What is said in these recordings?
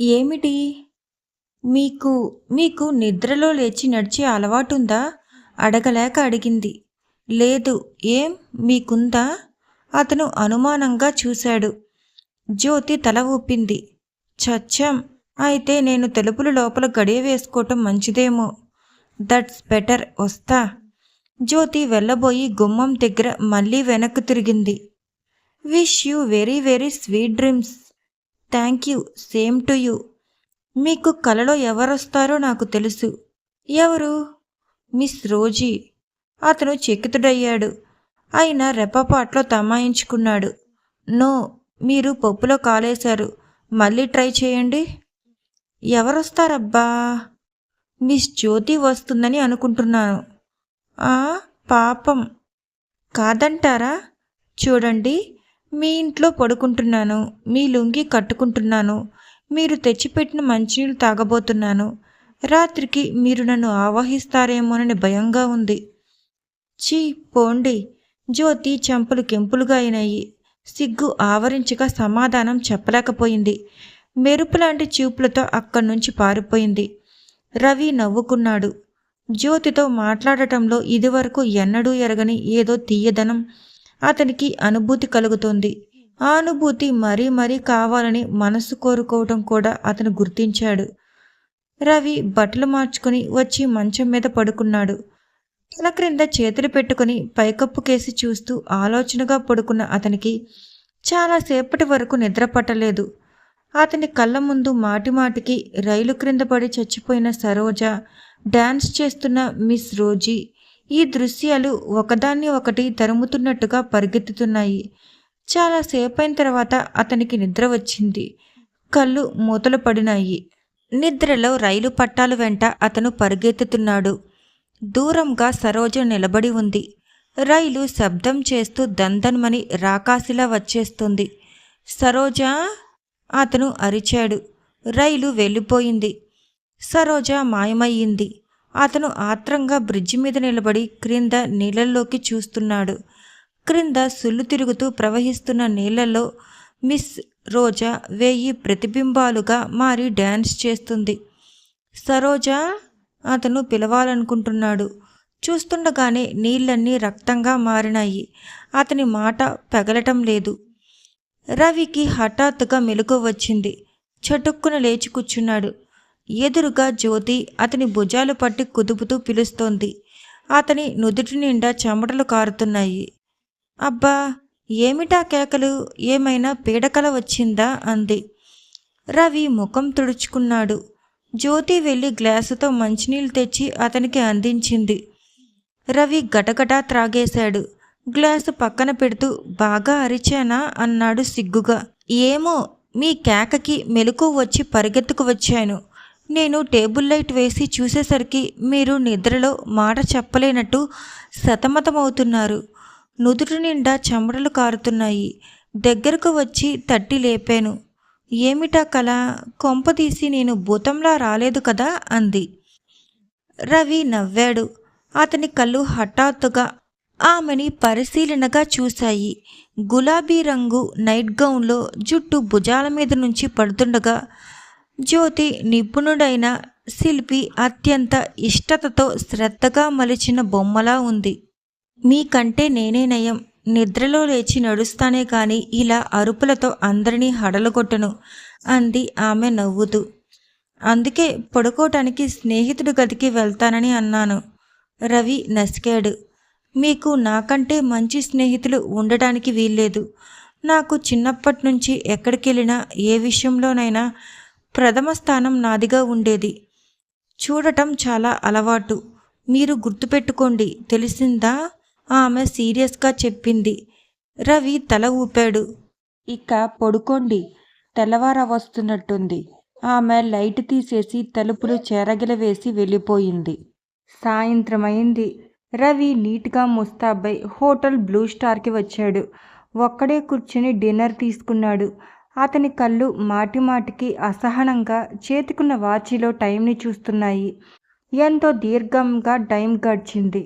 ఏమిటి? మీకు మీకు నిద్రలో లేచి నడిచే అలవాటుందా? అడగలేక అడిగింది. లేదు ఏం? మీకుందా? అతను అనుమానంగా చూశాడు. జ్యోతి తల ఊపింది. చచ్చం అయితే నేను తలుపులు లోపల గడియ వేసుకోవటం మంచిదేమో. దట్స్ బెటర్ వస్తా. జ్యోతి వెళ్ళబోయి గుమ్మం దగ్గర మళ్ళీ వెనక్కు తిరిగింది. Wish you very very sweet dreams. Thank you same to you. మీకు కలలో ఎవరొస్తారో నాకు తెలుసు. ఎవరు? Miss Rosie. అతను చెక్కితుడయ్యాడు. ఆయన రెప్పపాట్లో తమాయించుకున్నాడు. నో మీరు పప్పులో కాలేశారు. మళ్ళీ ట్రై చేయండి. ఎవరొస్తారబ్బా? మిస్ జ్యోతి వస్తుందని అనుకుంటున్నాను. ఆ పాపం. కాదంటారా? చూడండి. మీ ఇంట్లో పడుకుంటున్నాను మీ లుంగి కట్టుకుంటున్నాను మీరు తెచ్చిపెట్టిన మంచినీళ్ళు తాగబోతున్నాను. రాత్రికి మీరు నన్ను ఆవాహిస్తారేమోనని భయంగా ఉంది. చీ పోండి. జ్యోతి చెంపలు కెంపులుగా అయినాయి. సిగ్గు ఆవరించగా సమాధానం చెప్పలేకపోయింది. మెరుపులాంటి చూపులతో అక్కడి నుంచి పారిపోయింది. రవి నవ్వుకున్నాడు. జ్యోతితో మాట్లాడటంలో ఇదివరకు ఎన్నడూ ఎరగని ఏదో తీయదనం అతనికి అనుభూతి కలుగుతోంది. ఆ అనుభూతి మరీ మరీ కావాలని మనసు కోరుకోవటం కూడా అతను గుర్తించాడు. రవి బట్టలు మార్చుకుని వచ్చి మంచం మీద పడుకున్నాడు. తల క్రింద చేతులు పెట్టుకుని పైకప్పు కేసి చూస్తూ ఆలోచనగా పడుకున్న అతనికి చాలాసేపటి వరకు నిద్ర పట్టలేదు. అతని కళ్ళ ముందు మాటిమాటికి రైలు క్రింద పడి చచ్చిపోయిన సరోజ డ్యాన్స్ చేస్తున్న మిస్ రోజీ ఈ దృశ్యాలు ఒకదాన్ని ఒకటి తరుముతున్నట్టుగా పరిగెత్తుతున్నాయి. చాలాసేపైన తర్వాత అతనికి నిద్ర వచ్చింది. కళ్ళు మూతలు పడినాయి. నిద్రలో రైలు పట్టాల వెంట అతను పరిగెత్తుతున్నాడు. దూరంగా సరోజ నిలబడి ఉంది. రైలు శబ్దం చేస్తూ దందన్మని రాకాసిలా వచ్చేస్తుంది. సరోజ? అతను అరిచాడు. రైలు వెళ్ళిపోయింది. సరోజ మాయమయ్యింది. అతను ఆత్రంగా బ్రిడ్జి మీద నిలబడి క్రింద నీళ్ళల్లోకి చూస్తున్నాడు. క్రింద సుళ్ళు తిరుగుతూ ప్రవహిస్తున్న నీళ్ళలో మిస్ రోజా వేయి ప్రతిబింబాలుగా మారి డ్యాన్స్ చేస్తుంది. సరోజా అతను పిలవాలనుకుంటున్నాడు. చూస్తుండగానే నీళ్ళన్నీ రక్తంగా మారినాయి. అతని మాట పగలటం లేదు. రవికి హఠాత్తుగా మెలకు వచ్చింది. చటుక్కున లేచి కూర్చున్నాడు. ఎదురుగా జ్యోతి అతని భుజాలు పట్టి కుదుపుతూ పిలుస్తోంది. అతని నుదుటి నిండా చెమటలు కారుతున్నాయి. అబ్బా ఏమిటా కేకలు? ఏమైనా పీడకల వచ్చిందా? అంది. రవి ముఖం తుడుచుకున్నాడు. జ్యోతి వెళ్ళి గ్లాసుతో మంచినీళ్ళు తెచ్చి అతనికి అందించింది. రవి గటగటా త్రాగేశాడు. గ్లాసు పక్కన పెడుతూ బాగా అరిచానా? అన్నాడు సిగ్గుగా. ఏమో మీ కేకకి మెలకు వచ్చి పరిగెత్తుకు వచ్చాను. నేను టేబుల్ లైట్ వేసి చూసేసరికి మీరు నిద్రలో మాట చెప్పలేనట్టు సతమతమవుతున్నారు. నుదురు నిండా చెమటలు కారుతున్నాయి. దగ్గరకు వచ్చి తట్టి లేపాను. ఏమిటా కళ కొంపదీసి నేను భూతంలా రాలేదు కదా? అంది. రవి నవ్వాడు. అతని కళ్ళు హఠాత్తుగా ఆమెని పరిశీలనగా చూశాయి. గులాబీ రంగు నైట్ గౌన్లో జుట్టు భుజాల మీద నుంచి పడుతుండగా జ్యోతి నిపుణుడైన శిల్పి అత్యంత ఇష్టతతో శ్రద్ధగా మలిచిన బొమ్మలా ఉంది. మీకంటే నేనే నయం. నిద్రలో లేచి నడుస్తానే కాని ఇలా అరుపులతో అందరినీ హడలగొట్టను అంది ఆమె నవ్వుతూ. అందుకే పడుకోవటానికి స్నేహితుడి గదికి వెళ్తానని అన్నాను. రవి నసికాడు. మీకు నాకంటే మంచి స్నేహితులు ఉండటానికి వీల్లేదు. నాకు చిన్నప్పటి నుంచి ఎక్కడికి వెళ్ళినా ఏ విషయంలోనైనా ప్రథమ స్థానం నాదిగా ఉండేది. చూడటం చాలా అలవాటు. మీరు గుర్తుపెట్టుకోండి తెలిసిందా? ఆమె సీరియస్గా చెప్పింది. రవి తల ఊపాడు. ఇక పడుకోండి తెల్లవార వస్తున్నట్టుంది ఆమె లైట్ తీసేసి తలుపులు చెరగిలవేసి వెళ్ళిపోయింది. సాయంత్రం అయింది రవి నీట్గా ముస్తాబై హోటల్ బ్లూ స్టార్కి వచ్చాడు. ఒక్కడే కూర్చుని డిన్నర్ తీసుకున్నాడు. అతని కళ్ళు మాటిమాటికి అసహనంగా చేతికున్న వాచిలో టైంని చూస్తున్నాయి. ఎంతో దీర్ఘంగా టైం గడిచింది.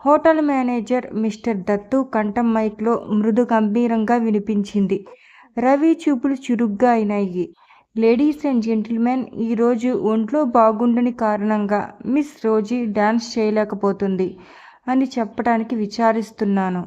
హోటల్ మేనేజర్ మిస్టర్ దత్తు కంఠం మైక్లో మృదు గంభీరంగా వినిపించింది. రవి చూపులు చురుగ్గా అయినాయి. లేడీస్ అండ్ జెంటిల్మెన్ ఈరోజు ఒంట్లో బాగుండని కారణంగా మిస్ రోజీ డ్యాన్స్ చేయలేకపోతుంది అని చెప్పడానికి విచారిస్తున్నాను.